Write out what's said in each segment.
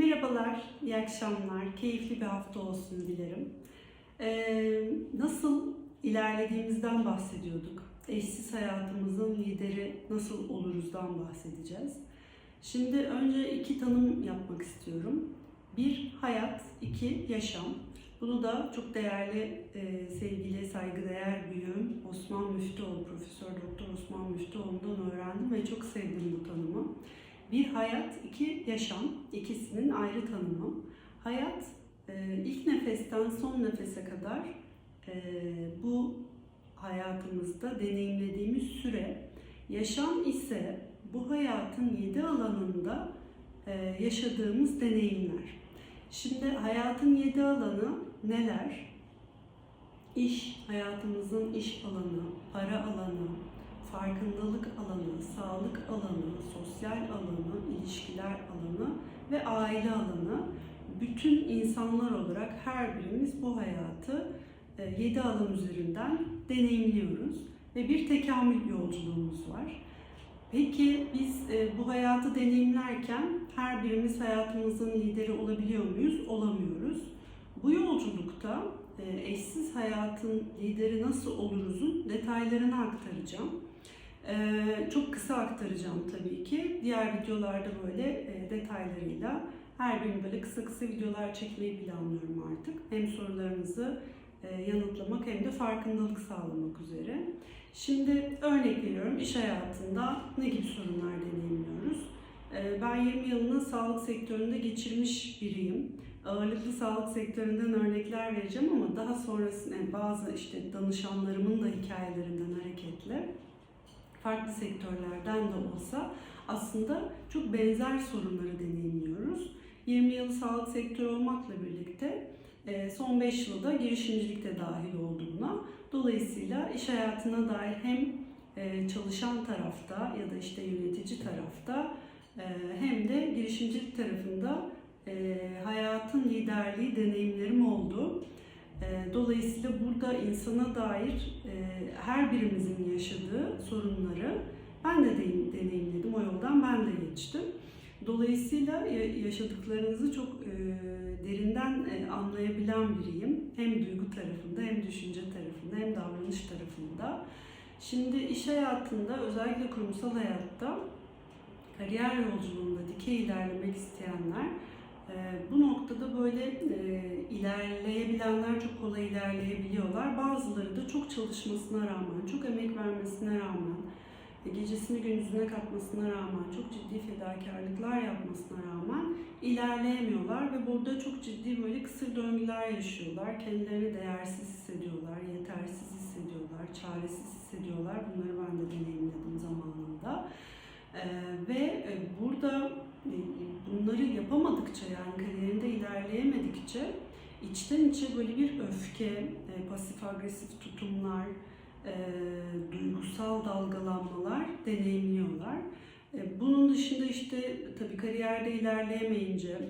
Merhabalar, iyi akşamlar, keyifli bir hafta olsun dilerim. Ee, nasıl ilerlediğimizden bahsediyorduk. Eşsiz hayatımızın lideri nasıl oluruzdan bahsedeceğiz. Şimdi önce iki tanım yapmak istiyorum. Bir, hayat, iki, yaşam. Bunu da çok değerli, e, sevgili, saygıdeğer büyüğüm Osman Müftüoğlu, Profesör Doktor Osman Müftüoğlu'ndan öğrendim ve çok sevdim bu tanımı. Bir hayat, iki yaşam, ikisinin ayrı tanımı. Hayat e, ilk nefesten son nefese kadar e, bu hayatımızda deneyimlediğimiz süre. Yaşam ise bu hayatın yedi alanında e, yaşadığımız deneyimler. Şimdi hayatın yedi alanı neler? İş, hayatımızın iş alanı, para alanı, farkındalık alanı, sağlık alanı, sosyal alanı, ilişkiler alanı ve aile alanı. Bütün insanlar olarak her birimiz bu hayatı e, yedi alan üzerinden deneyimliyoruz ve bir tekamül yolculuğumuz var. Peki biz e, bu hayatı deneyimlerken her birimiz hayatımızın lideri olabiliyor muyuz? Olamıyoruz. Bu yolculukta e, eşsiz hayatın lideri nasıl oluruzun detaylarını aktaracağım. Ee, çok kısa aktaracağım tabii ki. Diğer videolarda böyle e, detaylarıyla her gün böyle kısa kısa videolar çekmeyi planlıyorum artık. Hem sorularınızı e, yanıtlamak hem de farkındalık sağlamak üzere. Şimdi örnek veriyorum iş hayatında ne gibi sorunlar deneyimliyoruz? Ee, ben 20 yılını sağlık sektöründe geçirmiş biriyim. Ağırlıklı sağlık sektöründen örnekler vereceğim ama daha sonrasında bazı işte danışanlarımın da hikayelerinden hareketle farklı sektörlerden de olsa aslında çok benzer sorunları deneyimliyoruz. 20 yıl sağlık sektörü olmakla birlikte e, son 5 yılda girişimcilik de dahil oldu buna. Dolayısıyla iş hayatına dair hem e, çalışan tarafta ya da işte yönetici tarafta e, hem de girişimcilik tarafında hayatın liderliği deneyimlerim oldu. Dolayısıyla burada insana dair her birimizin yaşadığı sorunları ben de deneyimledim. O yoldan ben de geçtim. Dolayısıyla yaşadıklarınızı çok derinden anlayabilen biriyim. Hem duygu tarafında hem düşünce tarafında hem davranış tarafında. Şimdi iş hayatında özellikle kurumsal hayatta kariyer yolculuğunda dikey ilerlemek isteyenler bu noktada böyle ilerleyebilenler çok kolay ilerleyebiliyorlar. Bazıları da çok çalışmasına rağmen, çok emek vermesine rağmen, gecesini gündüzüne katmasına rağmen, çok ciddi fedakarlıklar yapmasına rağmen ilerleyemiyorlar ve burada çok ciddi böyle kısır döngüler yaşıyorlar. Kendilerini değersiz hissediyorlar, yetersiz hissediyorlar, çaresiz hissediyorlar. Bunları ben de deneyimledim zamanında. Ee, ve burada bunları yapamadıkça yani kariyerinde ilerleyemedikçe içten içe böyle bir öfke, pasif agresif tutumlar, e, duygusal dalgalanmalar deneyimliyorlar. E, bunun dışında işte tabii kariyerde ilerleyemeyince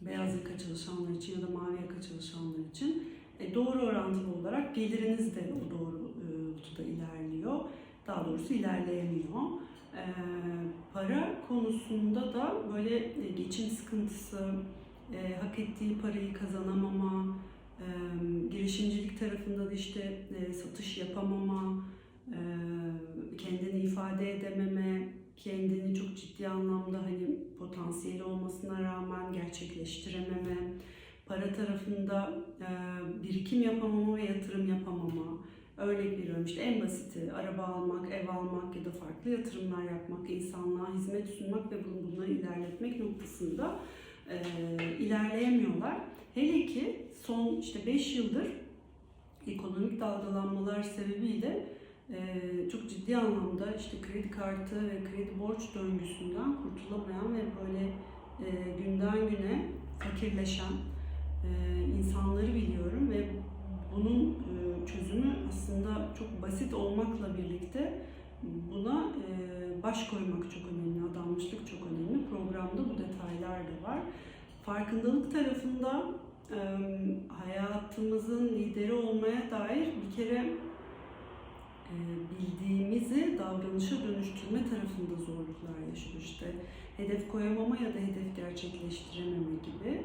beyaz yaka çalışanlar için ya da mavi yaka çalışanlar için e, doğru orantılı olarak geliriniz de o doğrultuda ilerliyor. Daha doğrusu ilerleyemiyor. E, para konusunda da böyle e, geçim sıkıntısı, e, hak ettiği parayı kazanamama, e, girişimcilik tarafında da işte satış yapamama, kendini ifade edememe, kendini çok ciddi anlamda hani potansiyeli olmasına rağmen gerçekleştirememe, para tarafında birikim yapamama ve yatırım yapamama. Örnek veriyorum işte en basiti araba almak, ev almak ya da farklı yatırımlar yapmak, insanlığa hizmet sunmak ve bunları ilerletmek noktasında e, ilerleyemiyorlar. Hele ki son işte 5 yıldır ekonomik dalgalanmalar sebebiyle e, çok ciddi anlamda işte kredi kartı ve kredi borç döngüsünden kurtulamayan ve böyle e, günden güne fakirleşen e, insanları biliyorum ve bunun e, çözümü aslında çok basit olmakla birlikte buna e, baş koymak çok önemli, adanmışlık çok önemli. Programda bu detaylar da var. Farkındalık tarafında hayatımızın lideri olmaya dair bir kere e, bildiğimizi davranışa dönüştürme tarafında zorluklar yaşıyor. İşte hedef koyamama ya da hedef gerçekleştirememe gibi.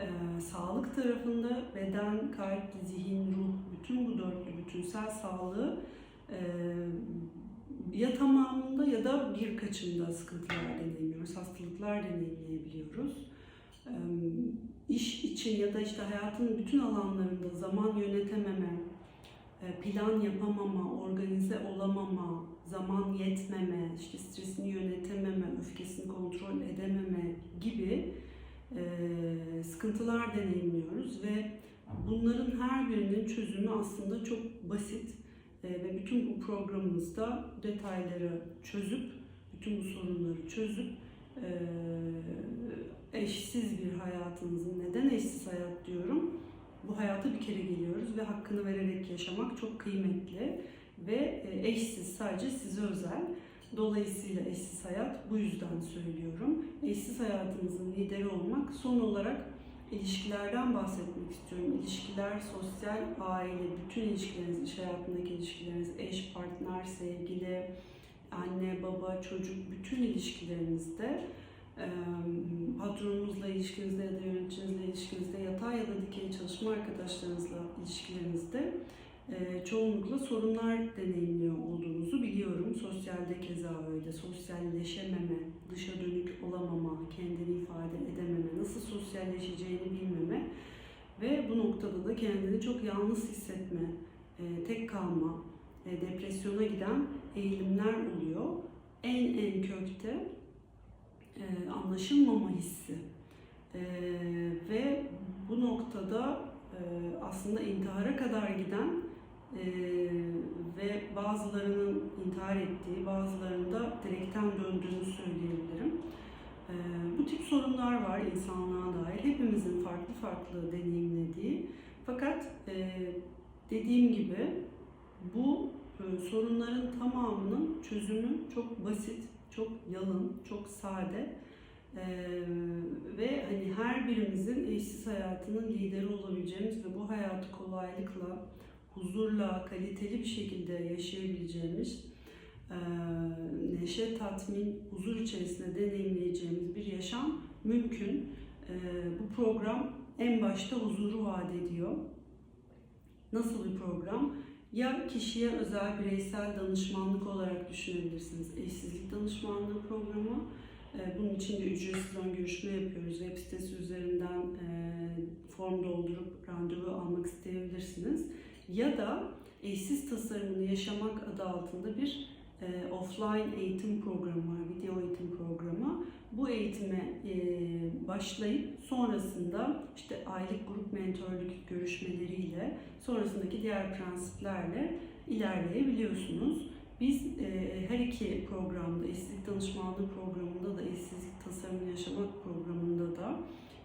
Ee, sağlık tarafında beden, kalp, zihin, ruh, bütün bu dörtlü bütünsel sağlığı e, ya tamamında ya da birkaçında sıkıntılar deneyimliyoruz, hastalıklar deneyimleyebiliyoruz. Ee, iş için ya da işte hayatın bütün alanlarında zaman yönetememe, e, plan yapamama, organize olamama, zaman yetmeme, işte stresini yönetememe, öfkesini kontrol edememe gibi sıkıntılar deneyimliyoruz ve bunların her birinin çözümü aslında çok basit E, ve bütün bu programımızda detayları çözüp, bütün bu sorunları çözüp e, eşsiz bir hayatınızın, neden eşsiz hayat diyorum? Bu hayata bir kere geliyoruz ve hakkını vererek yaşamak çok kıymetli ve e, eşsiz sadece size özel. Dolayısıyla eşsiz hayat bu yüzden söylüyorum. Eşsiz hayatınızın lideri olmak son olarak ilişkilerden bahsetmek istiyorum. İlişkiler, sosyal, aile, bütün ilişkileriniz, iş hayatındaki ilişkileriniz, eş, partner, sevgili, anne, baba, çocuk, bütün ilişkilerinizde patronunuzla ilişkinizde ya da yöneticinizle ilişkinizde, yatay ya da dikey çalışma arkadaşlarınızla ilişkilerinizde e, çoğunlukla sorunlar deneyimliyor olduğunuzu biliyorum. Sosyalde keza öyle. Sosyalleşememe, dışa dönük olamama, kendini ifade edememe, nasıl sosyalleşeceğini bilmeme ve bu noktada da kendini çok yalnız hissetme, e, tek kalma, e, depresyona giden eğilimler oluyor. En en kökte anlaşılmama hissi ve bu noktada aslında intihara kadar giden e, ve bazılarının intihar ettiği, bazılarında direkten döndüğünü söyleyebilirim. E, bu tip sorunlar var insanlığa dair. Hepimizin farklı farklı deneyimlediği. Fakat e, dediğim gibi bu e, sorunların tamamının çözümü çok basit, çok yalın, çok sade. Ee, ve hani her birimizin eşsiz hayatının lideri olabileceğimiz ve bu hayatı kolaylıkla, huzurla, kaliteli bir şekilde yaşayabileceğimiz, neşe, tatmin, huzur içerisinde deneyimleyeceğimiz bir yaşam mümkün. Bu program en başta huzuru vaat ediyor. Nasıl bir program? Ya kişiye özel bireysel danışmanlık olarak düşünebilirsiniz. Eşsizlik danışmanlığı programı. Bunun için de ücretsiz ön görüşme yapıyoruz. Web sitesi üzerinden form doldurup randevu almak isteyebilirsiniz. Ya da eşsiz tasarımını yaşamak adı altında bir e, offline eğitim programı var, video eğitim programı. Bu eğitime e, başlayıp sonrasında işte aylık grup mentorluk görüşmeleriyle sonrasındaki diğer prensiplerle ilerleyebiliyorsunuz. Biz e, her iki programda, eşsizlik danışmanlığı programında da, eşsizlik tasarımı yaşamak programında da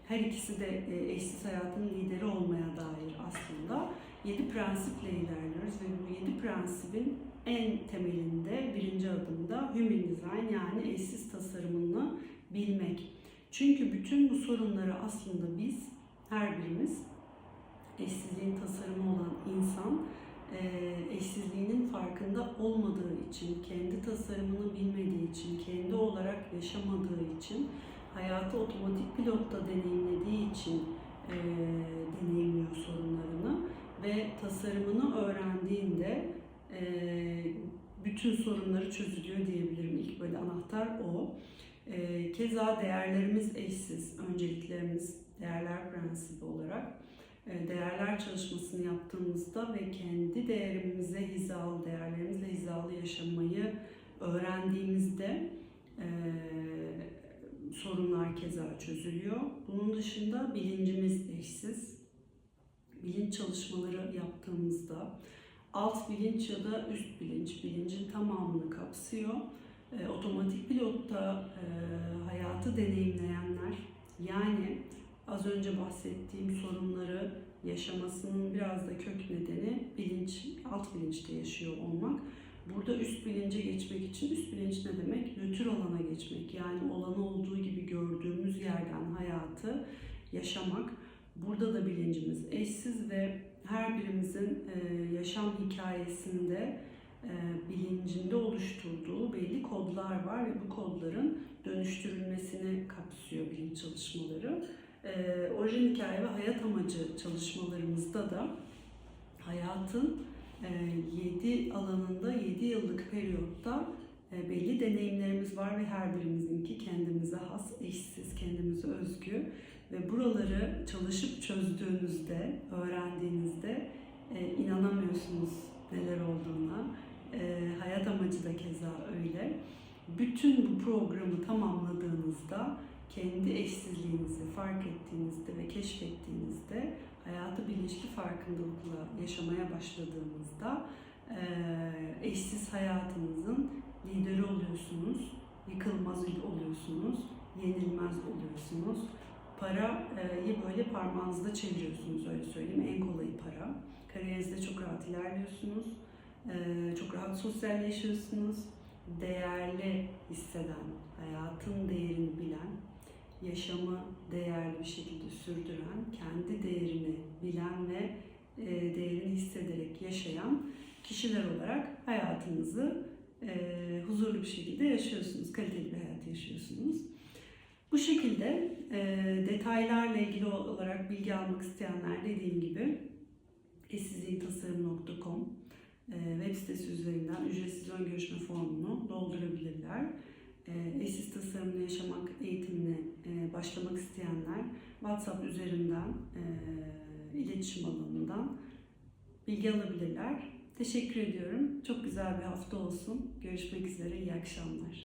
her ikisi de e, eşsiz hayatın lideri olmaya dair aslında yedi prensiple ilerliyoruz ve bu yedi prensibin en temelinde birinci adımda Human Design yani eşsiz tasarımını bilmek. Çünkü bütün bu sorunları aslında biz, her birimiz eşsizliğin tasarımı olan insan e, eşsizliğinin farkında olmadığı için, kendi tasarımını bilmediği için, kendi olarak yaşamadığı için, hayatı otomatik pilotta deneyimlediği için e, ve tasarımını öğrendiğinde e, bütün sorunları çözülüyor diyebilirim. İlk böyle anahtar o. E, keza değerlerimiz eşsiz, önceliklerimiz değerler prensibi olarak e, değerler çalışmasını yaptığımızda ve kendi değerimize hizalı, değerlerimizle hizalı yaşamayı öğrendiğimizde e, sorunlar keza çözülüyor. Bunun dışında bilincimiz eşsiz. Bilinç çalışmaları yaptığımızda alt bilinç ya da üst bilinç bilincin tamamını kapsıyor. E, otomatik pilotta e, hayatı deneyimleyenler yani az önce bahsettiğim sorunları yaşamasının biraz da kök nedeni bilinç, alt bilinçte yaşıyor olmak. Burada üst bilince geçmek için üst bilinç ne demek? Nötr alana geçmek. Yani olanı olduğu gibi gördüğümüz yerden hayatı yaşamak. Burada da bilincimiz eşsiz ve her birimizin e, yaşam hikayesinde e, bilincinde oluşturduğu belli kodlar var ve bu kodların dönüştürülmesini kapsıyor bilinç çalışmaları. E, orijin hikaye ve hayat amacı çalışmalarımızda da hayatın 7 alanında 7 yıllık periyotta belli deneyimlerimiz var ve her birimizinki kendimize has, eşsiz, kendimize özgü ve buraları çalışıp çözdüğünüzde, öğrendiğinizde e, inanamıyorsunuz neler olduğuna. E, hayat amacı da keza öyle. Bütün bu programı tamamladığınızda kendi eşsizliğinizi fark ettiğinizde ve keşfettiğinizde hayatı bilinçli farkındalıkla yaşamaya başladığınızda e, eşsiz hayatınızın lideri oluyorsunuz, yıkılmaz oluyorsunuz, yenilmez oluyorsunuz. Parayı böyle parmağınızda çeviriyorsunuz öyle söyleyeyim. En kolayı para. Kariyerinizde çok rahat ilerliyorsunuz. Çok rahat sosyalleşiyorsunuz. Değerli hisseden, hayatın değerini bilen, yaşamı değerli bir şekilde sürdüren, kendi değerini bilen ve değerini hissederek yaşayan kişiler olarak hayatınızı e, huzurlu bir şekilde yaşıyorsunuz, kaliteli bir hayat yaşıyorsunuz. Bu şekilde e, detaylarla ilgili olarak bilgi almak isteyenler dediğim gibi eşsizliktasarım.com e, web sitesi üzerinden ücretsiz ön görüşme formunu doldurabilirler. E, eşsiz tasarımla yaşamak eğitimine e, başlamak isteyenler WhatsApp üzerinden e, iletişim alanından bilgi alabilirler. Teşekkür ediyorum. Çok güzel bir hafta olsun. Görüşmek üzere. İyi akşamlar.